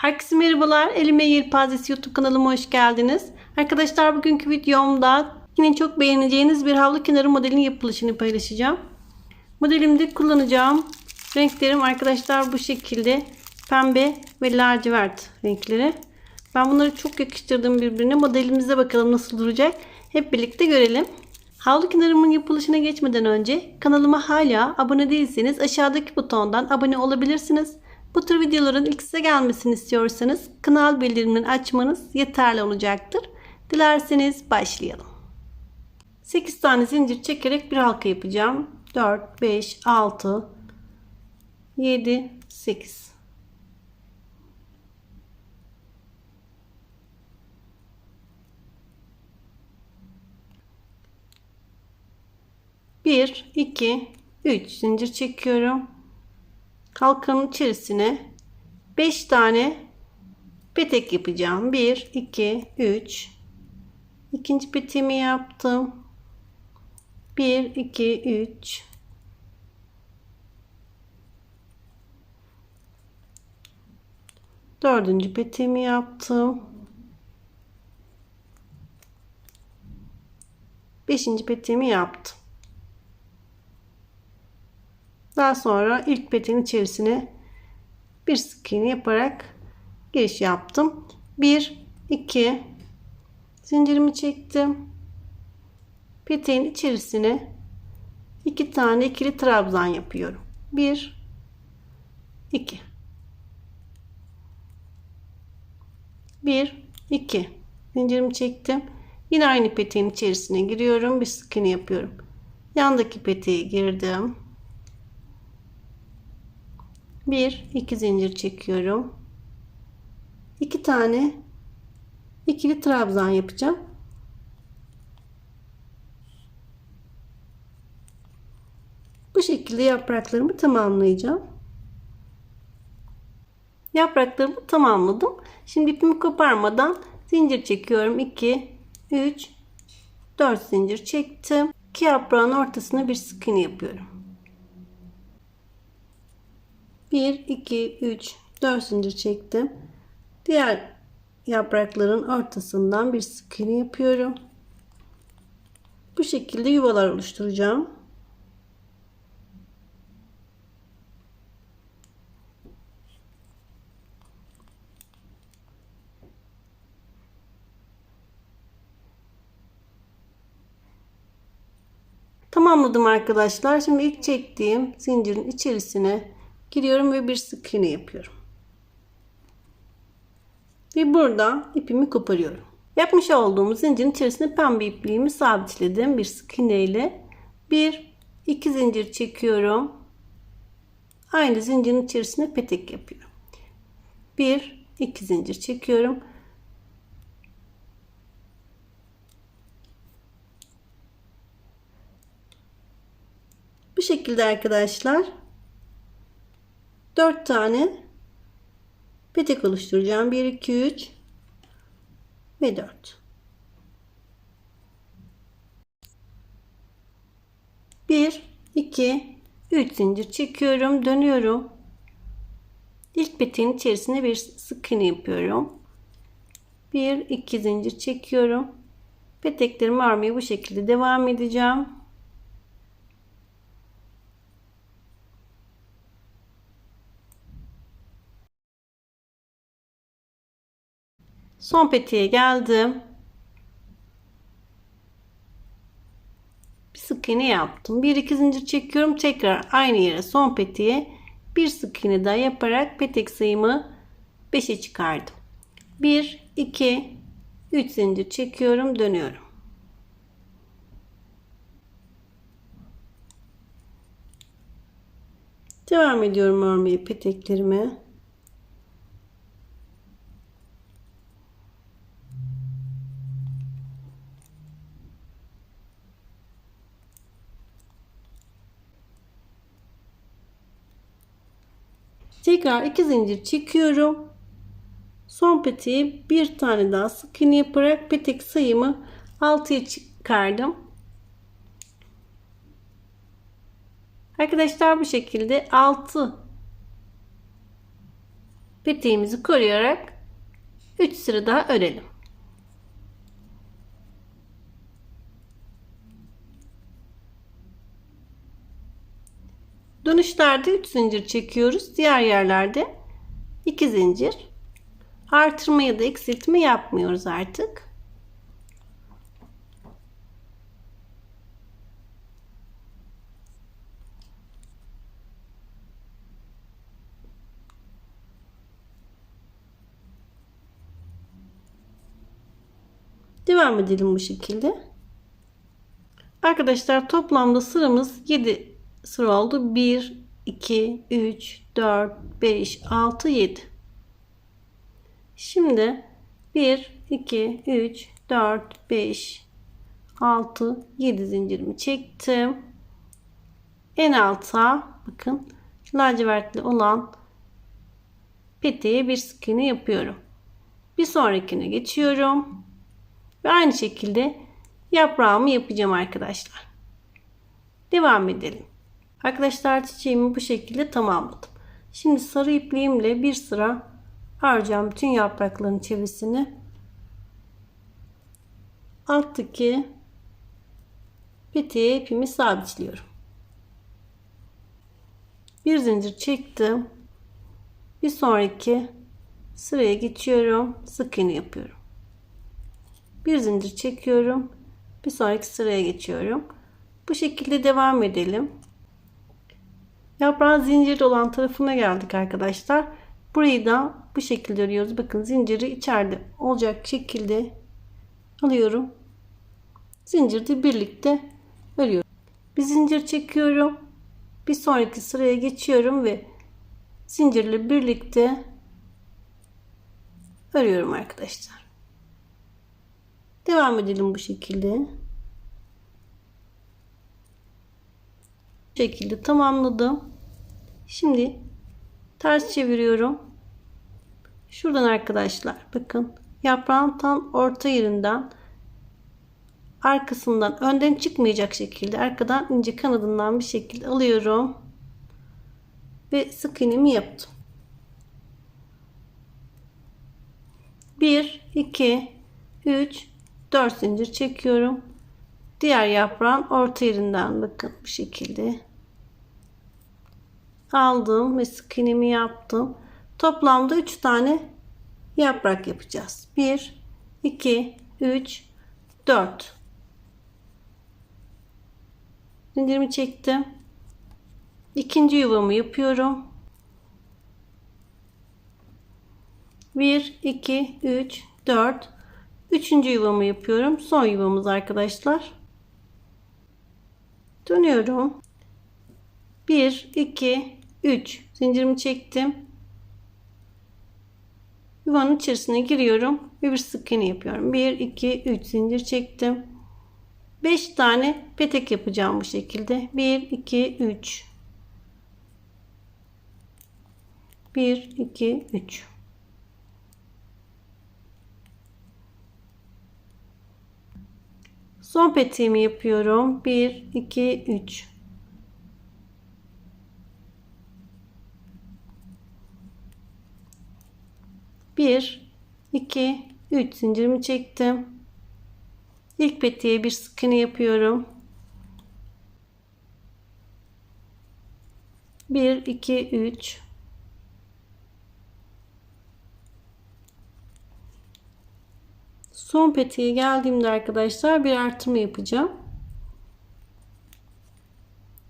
Herkese merhabalar. Elime Yelpazesi YouTube kanalıma hoş geldiniz. Arkadaşlar bugünkü videomda yine çok beğeneceğiniz bir havlu kenarı modelinin yapılışını paylaşacağım. Modelimde kullanacağım renklerim arkadaşlar bu şekilde pembe ve lacivert renkleri. Ben bunları çok yakıştırdım birbirine. Modelimize bakalım nasıl duracak. Hep birlikte görelim. Havlu kenarımın yapılışına geçmeden önce kanalıma hala abone değilseniz aşağıdaki butondan abone olabilirsiniz. Bu tür videoların ilk size gelmesini istiyorsanız kanal bildirimlerini açmanız yeterli olacaktır. Dilerseniz başlayalım. 8 tane zincir çekerek bir halka yapacağım. 4, 5, 6, 7, 8. Bir, iki, üç zincir çekiyorum. Halkanın içerisine 5 tane petek yapacağım. 1, 2, 3. İkinci peteğimi yaptım. 1, 2, 3. Dördüncü peteğimi yaptım. Beşinci peteğimi yaptım. Daha sonra ilk peteğin içerisine bir sık iğne yaparak giriş yaptım. 1 2 zincirimi çektim. Peteğin içerisine iki tane ikili trabzan yapıyorum. 1 2 1 2 zincirimi çektim. Yine aynı peteğin içerisine giriyorum. Bir sık iğne yapıyorum. Yandaki peteğe girdim. 1 2 zincir çekiyorum. 2 tane ikili trabzan yapacağım. Bu şekilde yapraklarımı tamamlayacağım. Yapraklarımı tamamladım. Şimdi ipimi koparmadan zincir çekiyorum. 2 3 4 zincir çektim. İki yaprağın ortasına bir sık iğne yapıyorum. 1 2 3 4 zincir çektim. Diğer yaprakların ortasından bir sık iğne yapıyorum. Bu şekilde yuvalar oluşturacağım. Tamamladım arkadaşlar. Şimdi ilk çektiğim zincirin içerisine giriyorum ve bir sık iğne yapıyorum. Ve buradan ipimi koparıyorum. Yapmış olduğum zincirin içerisine pembe ipliğimi sabitledim bir sık iğne ile. Bir, iki zincir çekiyorum. Aynı zincirin içerisine petek yapıyorum. Bir, iki zincir çekiyorum. Bu şekilde arkadaşlar 4 tane petek oluşturacağım. 1 2 3 ve 4. 1 2 3 zincir çekiyorum, dönüyorum. İlk peteğin içerisine bir sık iğne yapıyorum. 1 2 zincir çekiyorum. Peteklerimi örmeye bu şekilde devam edeceğim. Son peteğe geldim. Bir sık iğne yaptım. Bir iki zincir çekiyorum. Tekrar aynı yere son peteğe bir sık iğne daha yaparak petek sayımı 5'e çıkardım. 1 2 3 zincir çekiyorum, dönüyorum. Devam ediyorum örmeye peteklerimi. Tekrar iki zincir çekiyorum. Son peteğe bir tane daha sık iğne yaparak petek sayımı 6'ya çıkardım. Arkadaşlar bu şekilde 6 peteğimizi koruyarak 3 sıra daha örelim. Dönüşlerde 3 zincir çekiyoruz. Diğer yerlerde 2 zincir. Artırma ya da eksiltme yapmıyoruz artık. Devam edelim bu şekilde. Arkadaşlar toplamda sıramız 7 sıra oldu. 1, 2, 3, 4, 5, 6, 7. Şimdi 1, 2, 3, 4, 5, 6, 7 zincirimi çektim. En alta bakın lacivertli olan peteğe bir sık iğne yapıyorum. Bir sonrakine geçiyorum. Ve aynı şekilde yaprağımı yapacağım arkadaşlar. Devam edelim. Arkadaşlar çiçeğimi bu şekilde tamamladım. Şimdi sarı ipliğimle bir sıra harcam bütün yaprakların çevresini alttaki peteğe ipimi sabitliyorum. Bir zincir çektim. Bir sonraki sıraya geçiyorum. Sık iğne yapıyorum. Bir zincir çekiyorum. Bir sonraki sıraya geçiyorum. Bu şekilde devam edelim. Yaprağın zincirli olan tarafına geldik arkadaşlar. Burayı da bu şekilde örüyoruz. Bakın zinciri içeride olacak şekilde alıyorum. Zincirde birlikte örüyorum. Bir zincir çekiyorum. Bir sonraki sıraya geçiyorum ve zincirle birlikte örüyorum arkadaşlar. Devam edelim bu şekilde. Bu şekilde tamamladım. Şimdi ters çeviriyorum. Şuradan arkadaşlar bakın yaprağın tam orta yerinden arkasından önden çıkmayacak şekilde arkadan ince kanadından bir şekilde alıyorum ve sık iğnemi yaptım. 1 2 3 4 zincir çekiyorum. Diğer yaprağın orta yerinden bakın bu şekilde aldım ve sık iğnemi yaptım. Toplamda 3 tane yaprak yapacağız. 1 2 3 4 Zincirimi çektim. İkinci yuvamı yapıyorum. 1 2 3 4 Üçüncü yuvamı yapıyorum. Son yuvamız arkadaşlar. Dönüyorum. 1 2 3 zincirimi çektim. Yuvanın içerisine giriyorum ve bir sık iğne yapıyorum. 1 2 3 zincir çektim. 5 tane petek yapacağım bu şekilde. 1 2 3 1 2 3 Son peteğimi yapıyorum. 1 2 3 1 2 3 zincirimi çektim. İlk peteğe bir sık iğne yapıyorum. 1 2 3 Son peteğe geldiğimde arkadaşlar bir artırma yapacağım.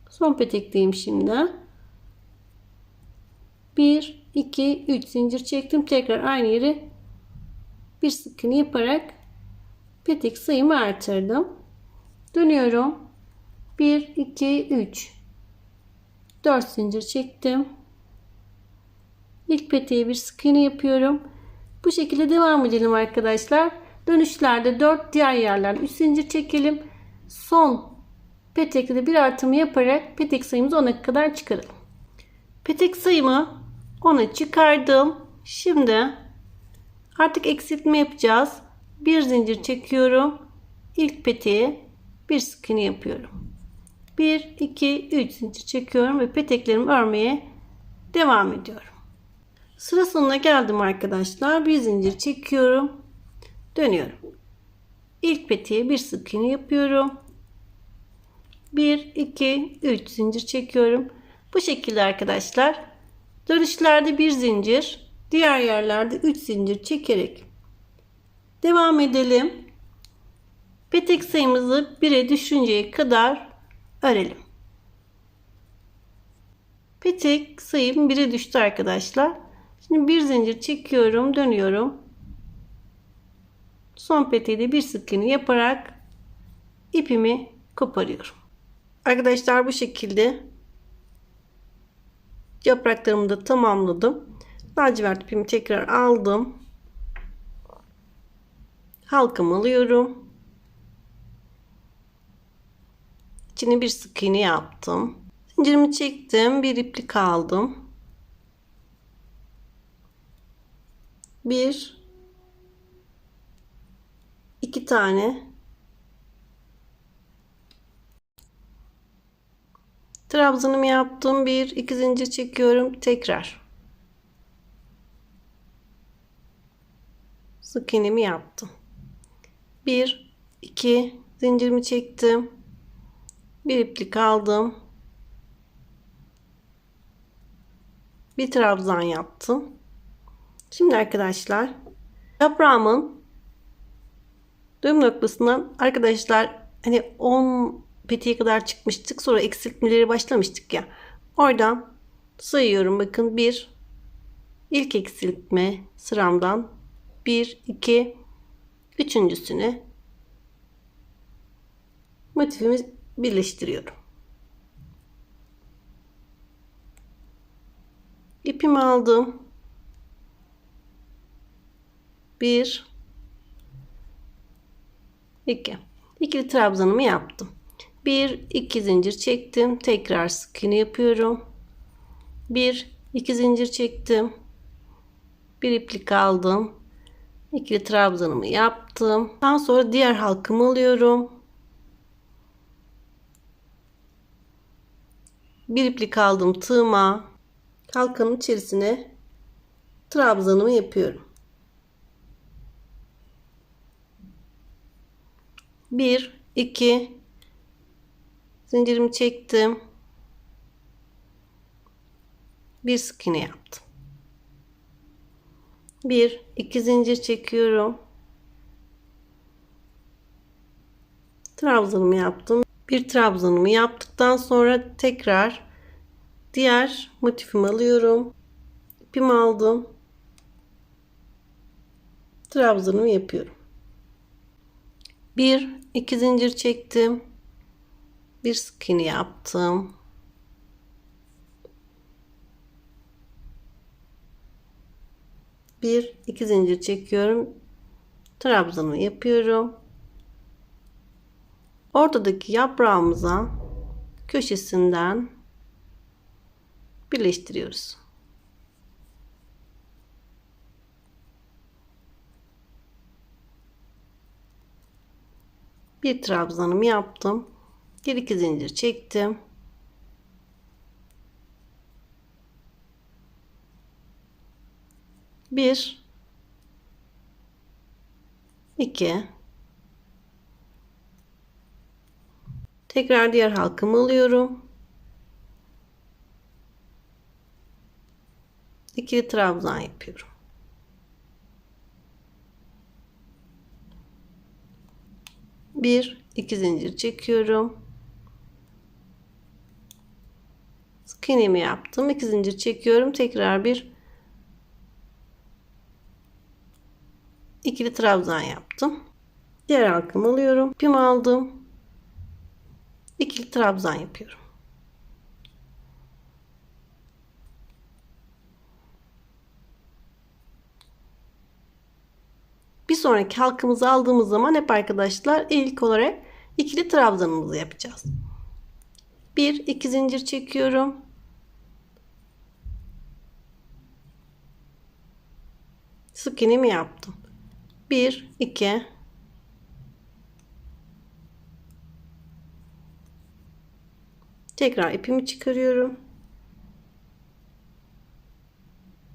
Son petekteyim şimdi. 1 2 3 zincir çektim. Tekrar aynı yere bir sık iğne yaparak petek sayımı artırdım. Dönüyorum. 1 2 3 4 zincir çektim. İlk peteğe bir sık iğne yapıyorum. Bu şekilde devam edelim arkadaşlar. Dönüşlerde 4 diğer yerlerden 3 zincir çekelim. Son petekte bir artımı yaparak petek sayımızı 10'a kadar çıkaralım. Petek sayımı 10'a çıkardım. Şimdi artık eksiltme yapacağız. Bir zincir çekiyorum. İlk peteğe bir sık iğne yapıyorum. 1 2 3 zincir çekiyorum ve peteklerimi örmeye devam ediyorum. Sıra sonuna geldim arkadaşlar. Bir zincir çekiyorum. Dönüyorum. İlk petiye bir sık iğne yapıyorum. 1 2 3 zincir çekiyorum. Bu şekilde arkadaşlar. Dönüşlerde bir zincir, diğer yerlerde 3 zincir çekerek devam edelim. Petek sayımızı 1'e düşünceye kadar örelim. Petek sayım 1'e düştü arkadaşlar. Şimdi bir zincir çekiyorum, dönüyorum. Son peteği de bir sık iğne yaparak ipimi koparıyorum. Arkadaşlar bu şekilde yapraklarımı da tamamladım. Lacivert ipimi tekrar aldım. Halkamı alıyorum. İçine bir sık iğne yaptım. Zincirimi çektim. Bir iplik aldım. Bir iki tane trabzanımı yaptım. Bir iki zincir çekiyorum. Tekrar sık yaptım. Bir iki zincirimi çektim. Bir iplik aldım. Bir trabzan yaptım. Şimdi arkadaşlar yaprağımın Düğüm noktasından arkadaşlar hani 10 petiye kadar çıkmıştık. Sonra eksiltmeleri başlamıştık ya. Oradan sayıyorum. Bakın bir ilk eksiltme sıramdan 1 2 üçüncüsüne motifimi birleştiriyorum. İpimi aldım. Bir 2. İkili trabzanımı yaptım. 1 2 zincir çektim. Tekrar sık iğne yapıyorum. 1 2 zincir çektim. Bir iplik aldım. İkili trabzanımı yaptım. Daha sonra diğer halkamı alıyorum. Bir iplik aldım tığıma. Halkanın içerisine trabzanımı yapıyorum. 1 2 zincirimi çektim. Bir sık iğne yaptım. 1 2 zincir çekiyorum. Trabzanımı yaptım. Bir trabzanımı yaptıktan sonra tekrar diğer motifimi alıyorum. İpimi aldım. Trabzanımı yapıyorum. Bir iki zincir çektim. Bir sık iğne yaptım. Bir iki zincir çekiyorum. Trabzanımı yapıyorum. Ortadaki yaprağımıza köşesinden birleştiriyoruz. bir trabzanımı yaptım. Bir iki zincir çektim. Bir iki tekrar diğer halkamı alıyorum. İkili trabzan yapıyorum. bir iki zincir çekiyorum sık iğnemi yaptım. İki zincir çekiyorum. Tekrar bir ikili trabzan yaptım. Diğer halkamı alıyorum. İpimi aldım. İkili trabzan yapıyorum. Bir sonraki halkımızı aldığımız zaman hep arkadaşlar ilk olarak ikili trabzanımızı yapacağız. Bir iki zincir çekiyorum. Sık iğnemi yaptım. Bir iki Tekrar ipimi çıkarıyorum.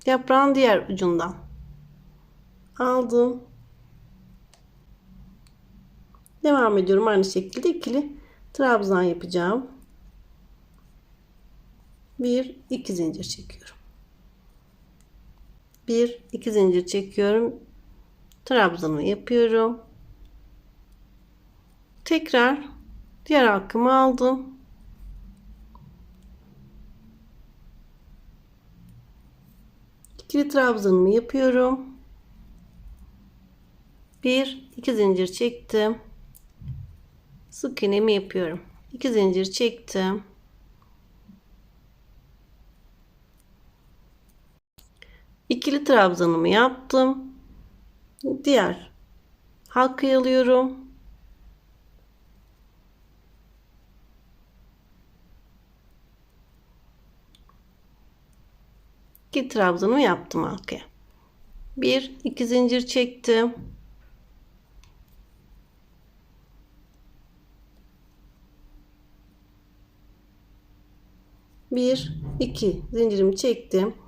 Yaprağın diğer ucundan aldım. Devam ediyorum aynı şekilde ikili trabzan yapacağım. Bir iki zincir çekiyorum. Bir iki zincir çekiyorum. Trabzanı yapıyorum. Tekrar diğer halkımı aldım. İkili trabzanımı yapıyorum. Bir iki zincir çektim. Sık iğnemi yapıyorum. İki zincir çektim. İkili trabzanımı yaptım. Diğer halkayı alıyorum. İki trabzanımı yaptım halkaya. Bir iki zincir çektim. Bir iki zincirimi çektim.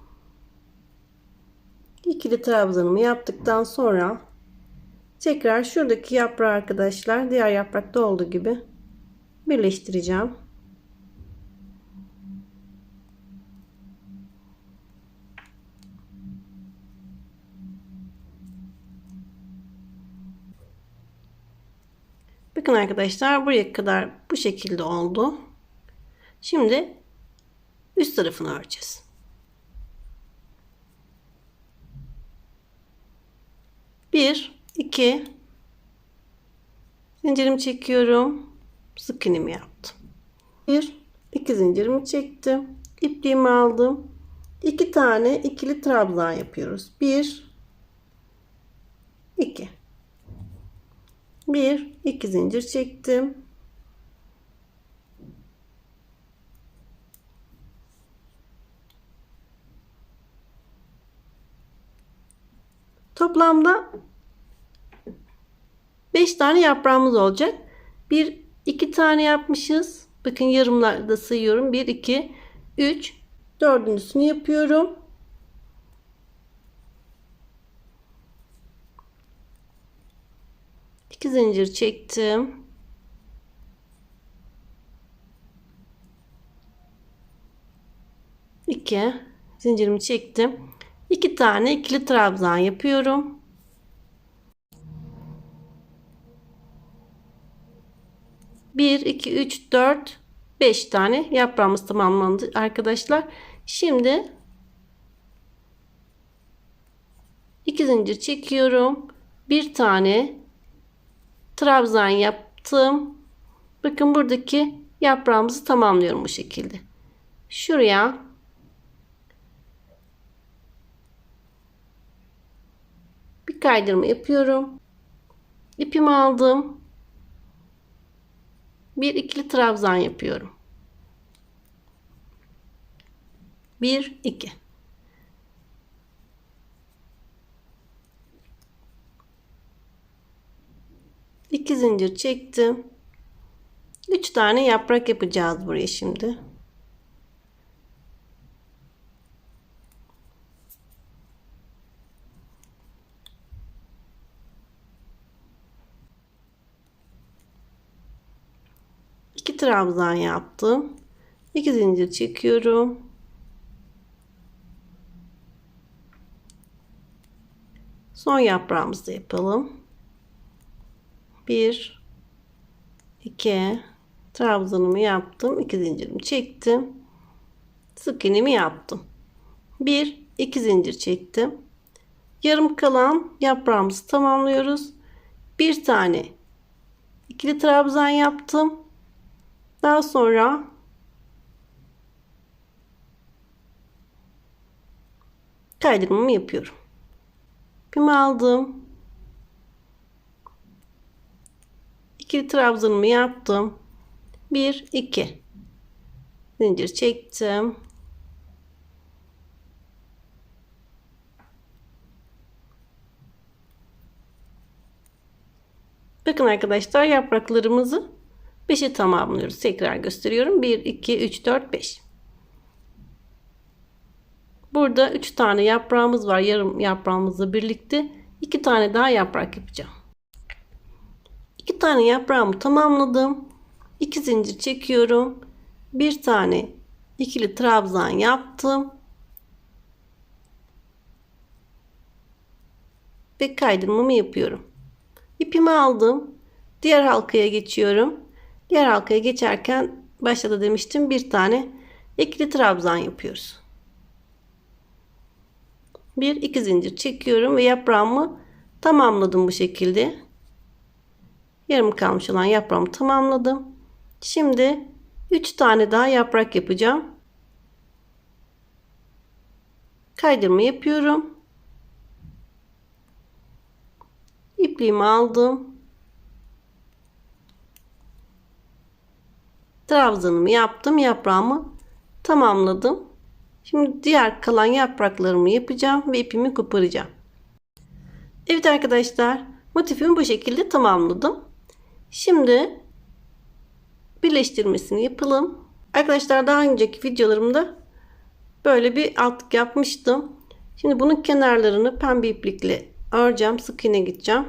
İkili trabzanımı yaptıktan sonra tekrar şuradaki yaprağı arkadaşlar diğer yaprakta olduğu gibi birleştireceğim. Bakın arkadaşlar buraya kadar bu şekilde oldu. Şimdi üst tarafını öreceğiz. Bir, iki, zincirimi çekiyorum. Sık iğnemi yaptım. Bir, iki zincirimi çektim. İpliğimi aldım. İki tane ikili trabzan yapıyoruz. Bir, iki. Bir, iki zincir çektim. Toplamda 5 tane yaprağımız olacak. Bir iki tane yapmışız. Bakın yarımlarda sayıyorum. 1 2 3 dördüncüsünü yapıyorum. İki zincir çektim. İki zincirimi çektim. İki tane ikili trabzan yapıyorum. Bir, iki, üç, dört, beş tane yaprağımız tamamlandı arkadaşlar. Şimdi iki zincir çekiyorum. Bir tane trabzan yaptım. Bakın buradaki yaprağımızı tamamlıyorum bu şekilde. Şuraya bir kaydırma yapıyorum. İpimi aldım. Bir ikili trabzan yapıyorum. Bir, iki. İki zincir çektim. Üç tane yaprak yapacağız buraya şimdi. İki trabzan yaptım. İki zincir çekiyorum. Son yaprağımızı yapalım. 1 2 trabzanımı yaptım. 2 zincirimi çektim. Sık iğnemi yaptım. 1 2 zincir çektim. Yarım kalan yaprağımızı tamamlıyoruz. Bir tane ikili trabzan yaptım. Daha sonra kaydırmamı yapıyorum. İpimi aldım. İkili trabzanımı yaptım. 1 2 zincir çektim. Bakın arkadaşlar yapraklarımızı 5'e tamamlıyoruz. Tekrar gösteriyorum. 1 2 3 4 5. Burada 3 tane yaprağımız var. Yarım yaprağımızla birlikte 2 tane daha yaprak yapacağım. 2 tane yaprağımı tamamladım. 2 zincir çekiyorum. Bir tane ikili trabzan yaptım. Ve kaydırmamı yapıyorum. İpimi aldım. Diğer halkaya geçiyorum. Diğer halkaya geçerken başta da demiştim bir tane ikili trabzan yapıyoruz. Bir iki zincir çekiyorum ve yaprağımı tamamladım bu şekilde. Yarım kalmış olan yaprağımı tamamladım. Şimdi 3 tane daha yaprak yapacağım. Kaydırma yapıyorum. İpliğimi aldım. Trabzanımı yaptım. Yaprağımı tamamladım. Şimdi diğer kalan yapraklarımı yapacağım ve ipimi koparacağım. Evet arkadaşlar motifimi bu şekilde tamamladım. Şimdi birleştirmesini yapalım. Arkadaşlar daha önceki videolarımda böyle bir altlık yapmıştım. Şimdi bunun kenarlarını pembe iplikle öreceğim. Sık iğne gideceğim.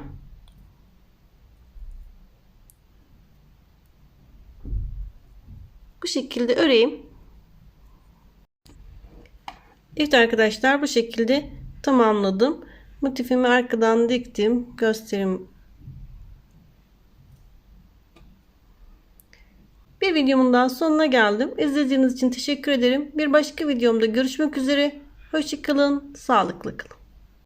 Bu şekilde öreyim. Evet arkadaşlar bu şekilde tamamladım. Motifimi arkadan diktim. Göstereyim. Bir videomun daha sonuna geldim. İzlediğiniz için teşekkür ederim. Bir başka videomda görüşmek üzere. Hoşçakalın. Sağlıklı kalın.